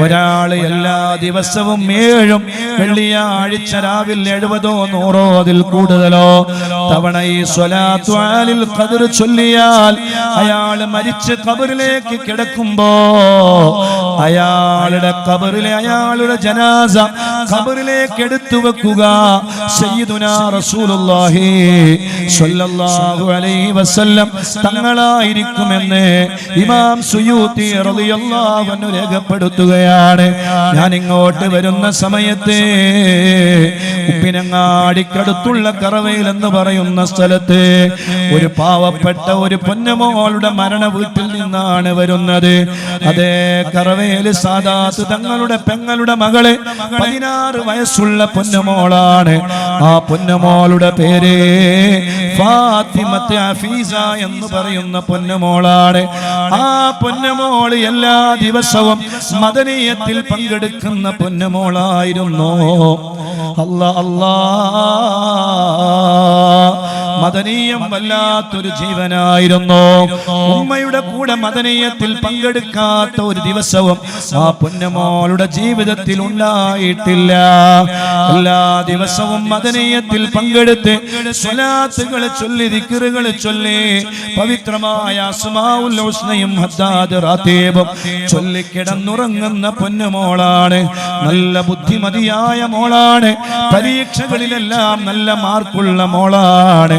ഒരാൾ എല്ലാ ദിവസവും ഏഴും വെള്ളിയാഴ്ച രാവിലെ എഴുപതോ നൂറോ അതിൽ കൂടുതലോ. തവണ ഈ സ്വലാത്വാലിൽ കതിർ ചൊല്ലിയാൽ അയാൾ മരിച്ച് കബറിലേക്ക് കിടക്കുമ്പോ അയാളുടെ കബറിലെ അയാളുടെ ജനാസ കബറിലേക്ക് എടുത്തു വെക്കുക തങ്ങളായിരിക്കുമെന്ന് ഇമാം സുയൂത്തി റളിയല്ലാഹു രേഖപ്പെടുത്തുകയാണ്. ഞാൻ ഇങ്ങോട്ട് വരുന്ന സമയത്ത് ഉപ്പിനങ്ങാടിക്കടുത്തുള്ള കറവയിൽ എന്ന് പറയുന്ന സ്ഥലത്ത് ഒരു പാവപ്പെട്ട ഒരു പൊന്നമോളുടെ മരണ വീട്ടിൽ നിന്നാണ് വരുന്നത്. അതേ കറവയിൽ സാദാത്ത് തങ്ങളുടെ പെങ്ങളുടെ മകൾ പതിനാറ് വയസ്സുള്ള പൊന്നമോളാണ്. ആ പൊന്നമോളുടെ പേര് എന്ന് പറയുന്ന പൊന്നമോളാണ്. ആ പൊന്നമോൾ എല്ലാ ദിവസവും മദനീയത്തിൽ പങ്കെടുക്കുന്ന പൊന്നമോളായിരുന്നു. അല്ല അല്ലാ. മദനീയം വല്ലാത്തൊരു ജീവനായിരുന്നു. ഉമ്മയുടെ കൂടെ മദനീയത്തിൽ പങ്കെടുക്കാത്ത ഒരു ദിവസവും ആ പൊന്നമോളുടെ ജീവിതത്തിൽ ഉണ്ടായിട്ടില്ല. എല്ലാ ദിവസവും മദനീയത്തിൽ പങ്കെടുത്ത് സ്വലാത്തുകൾ ചൊല്ലി ദിക്കറുകൾ ചൊല്ലി പവിത്രമായ അസ്മാഉൽ ഹുസ്നയും ഹദ്ദാദ് റാത്തീബും ചൊല്ലി കിടന്നുറങ്ങുന്ന പൊന്നുമോളാണ്. നല്ല ബുദ്ധിമതിയായ മോളാണ്. പരീക്ഷകളിലെല്ലാം നല്ല മാർക്കുള്ള മോളാണ്.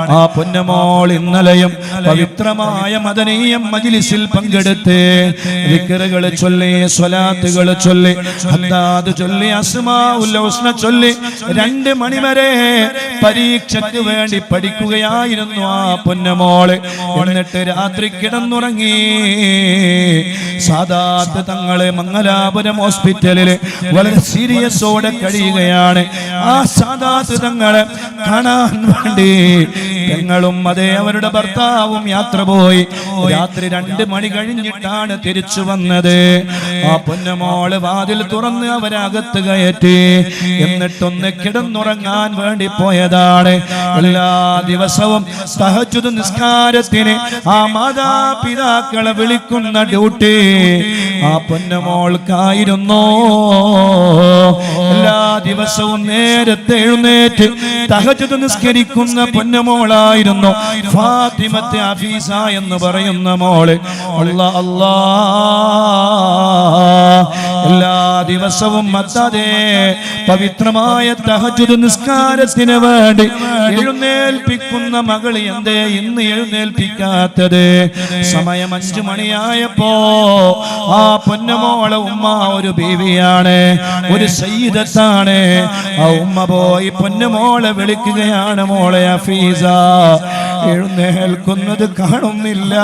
ആ പൊന്നമോൾ ഇന്നലെയും പവിത്രമായ മദനീയം മജിലിസിൽ പങ്കെടുത്ത് വിക്കറുകൾ ചൊല്ലി സ്വലാത്തുകൾ ചൊല്ലി ഹദ്ദാദ് ചൊല്ലി അസ്മാഉൽ ഹുസ്ന ചൊല്ലി രണ്ട് മണിവരെ പരീക്ഷയ്ക്ക് വേണ്ടി പഠിക്കുകയായിരുന്നു ആ പൊന്നമോൾ എന്നിട്ട് രാത്രി കിടന്നുറങ്ങി. സാധാത്ത് തങ്ങളെ മംഗലാപുരം ഹോസ്പിറ്റലിൽ വളരെ സീരിയസോടെ കഴിയുകയാണ്. ആ സാധാത്ത് തങ്ങളെ കാണാൻ വേണ്ടി ഞങ്ങളും അതേ അവരുടെ ഭർത്താവും യാത്ര പോയി. രാത്രി രണ്ട് മണി കഴിഞ്ഞിട്ടാണ് തിരിച്ചു വന്നത്. ആ പൊന്നമോൾ വാതിൽ തുറന്ന് അവരകത്ത് കയറ്റി. എന്നിട്ടൊന്ന് കിടന്നുറങ്ങാൻ വേണ്ടി പോയതാണ്. എല്ലാ ദിവസവും സഹജുദ് നിസ്കാരത്തിന് ആ മാതാപിതാക്കളെ വിളിക്കുന്ന ഡ്യൂട്ടി. ആ പൊന്നമോൾക്കായിരുന്നു. എല്ലാ ദിവസവും നേരത്തെ എഴുന്നേറ്റ് തഹജുദ് നിസ്കരിക്കുന്ന പൊന്നമോളായിരുന്നു ഫാത്തിമത്തെ അഫീസ എന്ന് പറയുന്ന മോൾ. അല്ലാ അല്ലാ. എല്ലാ ദിവസവും മത്തതെ പവിത്രമായ തഹജുദ് നിസ്കാരത്തിന് വേണ്ടി എഴുന്നേൽപ്പിക്കുന്ന മകൾ എന്തേ ഇന്ന് എഴുന്നേൽപ്പിക്കാത്തത്? സമയം അഞ്ചു മണിയായപ്പോ ആ പൊന്നമോളെ ഉമ്മ ഒരു ബീവിയാണ് ഒരു സയ്യിദത്താണ്. ആ ഉമ്മ പോയി പൊന്നമോളെ വിളിക്കുകയാണ് മോളെ അഫീസ എഴുന്നേൽക്കുന്നത് കാണുന്നില്ല.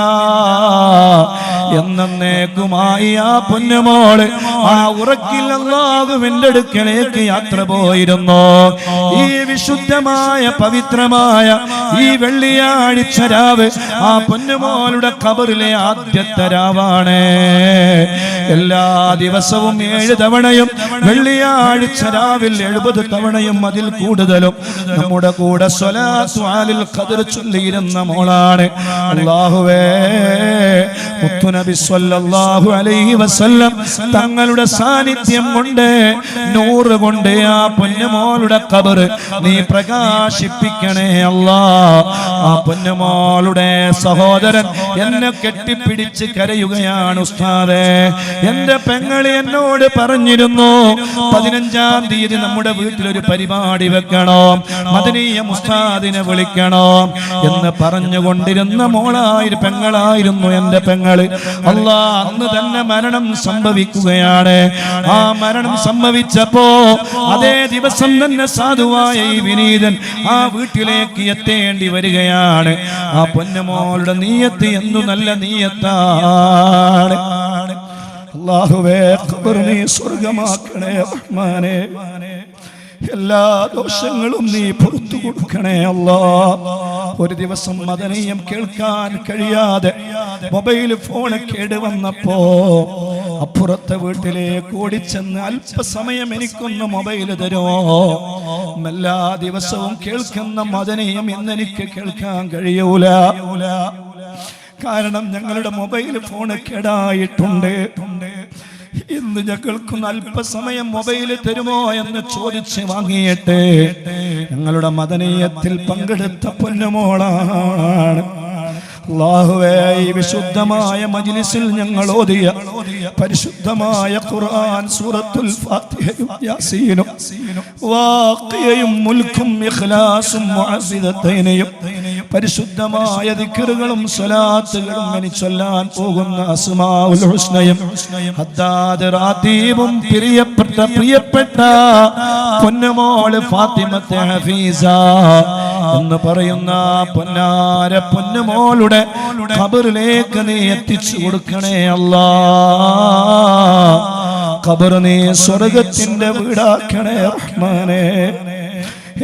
എന്നേക്കുമായി ആ പൊന്നുമോൾ ആ ഉറക്കിൽ അള്ളാഹുവിന്റെ അടുക്കലേക്ക് യാത്ര പോയിരുന്നു. ഈ വിശുദ്ധമായ പവിത്രമായ ഈ വെള്ളിയാഴ്ച രാവ് ആ പൊന്നുമോളുടെ കബറിലെ ആദ്യത്തെ രാവാണ്. എല്ലാ ദിവസവും ഏഴ് തവണയും വെള്ളിയാഴ്ച രാവിൽ എഴുപത് തവണയും അതിൽ കൂടുതലും നമ്മുടെ കൂടെ സ്വലാസ്വാലിൽ കതിർ ചൊല്ലിയിരുന്ന മോളാണ്. മുത്തുനബി സ്വല്ലല്ലാഹു അലൈഹി വസല്ലം തങ്ങളുടെ സാന്നിധ്യം കൊണ്ട് നൂറ് കൊണ്ട് ആ പൊന്നുമോളുടെ കബർ നീ പ്രകാശിപ്പിക്കണേ അല്ലാ. ആ പൊന്നുമോളുടെ സഹോദരൻ എന്നെ കെട്ടിപ്പിടിച്ച് കരയുകയാണ് ഉസ്താദേ. എന്റെ പെങ്ങളി എന്നോട് പറഞ്ഞിരുന്നു പതിനഞ്ചാം തീയതി നമ്മുടെ വീട്ടിലൊരു പരിപാടി വെക്കണം? മദനീയ മുസ്താദിനെ വിളിക്കണോ? എന്ന് പറഞ്ഞുകൊണ്ടിരുന്ന മോളായി പെങ്ങളായിരുന്നു എന്റെ പെങ്ങൾ. അള്ളാ അന്ന് തന്നെ മരണം സംഭവിക്കുകയാണ്. ആ മരണം സംഭവിച്ചപ്പോ അതേ ദിവസം തന്നെ സാധുവായ ഈ വിനീതൻ ആ വീട്ടിലേക്ക് എത്തേണ്ടി വരികയാണ്. ആ പൊന്നമോളുടെ നീയത്ത് എന്നു നല്ല നീയത്താണ്. അള്ളാഹുവേ ഖബർ നീ സ്വർഗമാക്കണേ റഹ്മാനേ. എല്ലാ ദോഷങ്ങളും നീ പുറത്തു കൊടുക്കണേ അല്ല. ഒരു ദിവസം മദനീയം കേൾക്കാൻ കഴിയാതെ മൊബൈൽ ഫോൺ കേടുവന്നപ്പോ അപ്പുറത്തെ വീട്ടിലേക്ക് ഓടിച്ചെന്ന് അല്പസമയം എനിക്കൊന്ന് മൊബൈൽ തരുമോ എല്ലാ ദിവസവും കേൾക്കുന്ന മദനീയം എനിക്ക് കേൾക്കാൻ കഴിയൂല. കാരണം ഞങ്ങളുടെ മൊബൈൽ ഫോൺ കേടായിട്ടുണ്ട്. ഇന്ന് ഞങ്ങൾക്കൊന്ന് അല്പസമയം മൊബൈൽ തരുമോ എന്ന് ചോദിച്ച് വാങ്ങിയിട്ട് ഞങ്ങളുടെ മദനീയത്തിൽ പങ്കെടുത്ത പൊന്നുമോളാണ്. അള്ളാഹുവേ ഈ വിശുദ്ധമായ മജ്ലിസിൽ ഞങ്ങൾ ഓതിയ പരിശുദ്ധമായ ഖുർആൻ സൂറത്തുൽ ഫാത്തിഹയും യാസീനും വാഖിയയും മുൽക്കും ഇഖ്ലാസും പരിശുദ്ധമായ ദിക്കറുകളും സ്വലാത്തുകളും എനി ചൊല്ലാൻ പോകുന്ന അസ്മാഉൽ ഹുസ്നയും ഹദ്ദാദ് റാത്തീബും പ്രിയപ്പെട്ട പ്രിയപ്പെട്ട പൊന്നുമോൾ ഫാത്തിമത്തെ ഹഫീസ എന്ന് പറയുന്ന പൊന്നാര പൊന്നുമോളുടെ ഖബറിലേക്ക് നീ എത്തിച്ചു കൊടുക്കണേ അല്ലാ. ഖബർ നീ സ്വർഗത്തിന്റെ വീടാക്കണേ റഹ്മാനേ.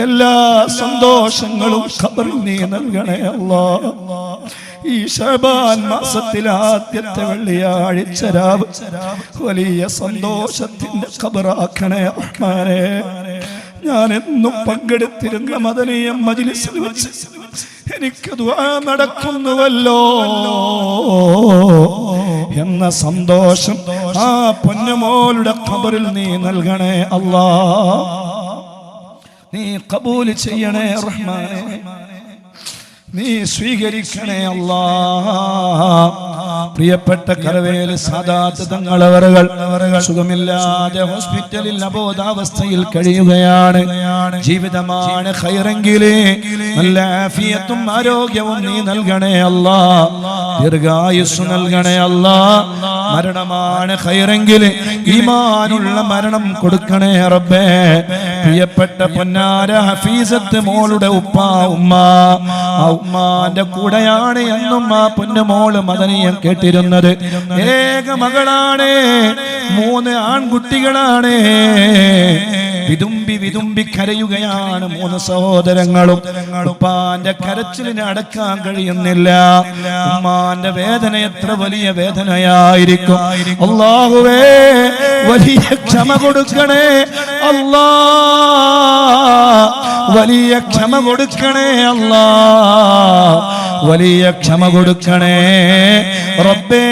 എല്ലാ സന്തോഷങ്ങളും ഖബറിൽ നീ നൽകണേ അല്ലാ. ഈ ഷബാൻ മാസത്തിൽ ആദ്യത്തെ വെള്ളിയാഴ്ച രാവ് വലിയ സന്തോഷത്തിന്റെ ഖബറാക്കണേ അമ്മാനെ ഞാൻ എന്നും പങ്കെടുത്തിരുന്ന മദനീയ മജിലിസിൽ വെച്ച് എനിക്ക് നടക്കുന്നുവല്ലോ എന്ന സന്തോഷം ആ പൊന്നുമോളുടെ ഖബറിൽ നീ നൽകണേ അല്ലാ. നീ കബൂൽ ചെയ്യണേ റഹ്മാനെ. നീ സ്വീകരിക്കണേ അല്ലാ പ്രിയപ്പെട്ട കരവേൽ സാദാത്ത് തങ്ങളവറുകൾ സുഖമില്ലാതെ ഹോസ്പിറ്റലിൽ അബോധാവസ്ഥയിൽ കഴിയുകയാണ്. ജീവിതമാണ് ഹൈറെങ്കിലേ നല്ല ആഫിയത്തും ആരോഗ്യവും നീ നൽകണേ അല്ലാ ദീർഘായുസ് നൽകണേ അല്ലാ മരണമാണ് ഖൈറെങ്കിൽ ഈമാനുള്ള മരണം കൊടുക്കണേ റബ്ബേ. പ്രിയപ്പെട്ട പൊന്നാര ഹഫീസത്ത് മോളുടെ ഉപ്പ ഉമ്മ. ആ ഉമ്മാന്റെ കൂടെയാണ് എന്നും ആ പൊന്നുമോൾ മദനീയം കേട്ടിരുന്നത്. ഏക മകളാണ് മൂന്ന് ആൺകുട്ടികളാണ്. വിതുമ്പി വിതുമ്പി കരയുകയാണ് മൂന്ന് സഹോദരങ്ങളും. ഉപ്പാന്റെ കരച്ചിലിന് അടക്കാൻ കഴിയുന്നില്ല. ഉമ്മാന്റെ വേദന എത്ര വലിയ വേദനയായിരിക്കും. അള്ളാഹുവേ വലിയ ക്ഷമ കൊടുക്കണേ. അല്ലാ വലിയ ക്ഷമ കൊടുക്കണേ അല്ലാ വലിയ ക്ഷമ കൊടുക്കണേ. റബ്ബേ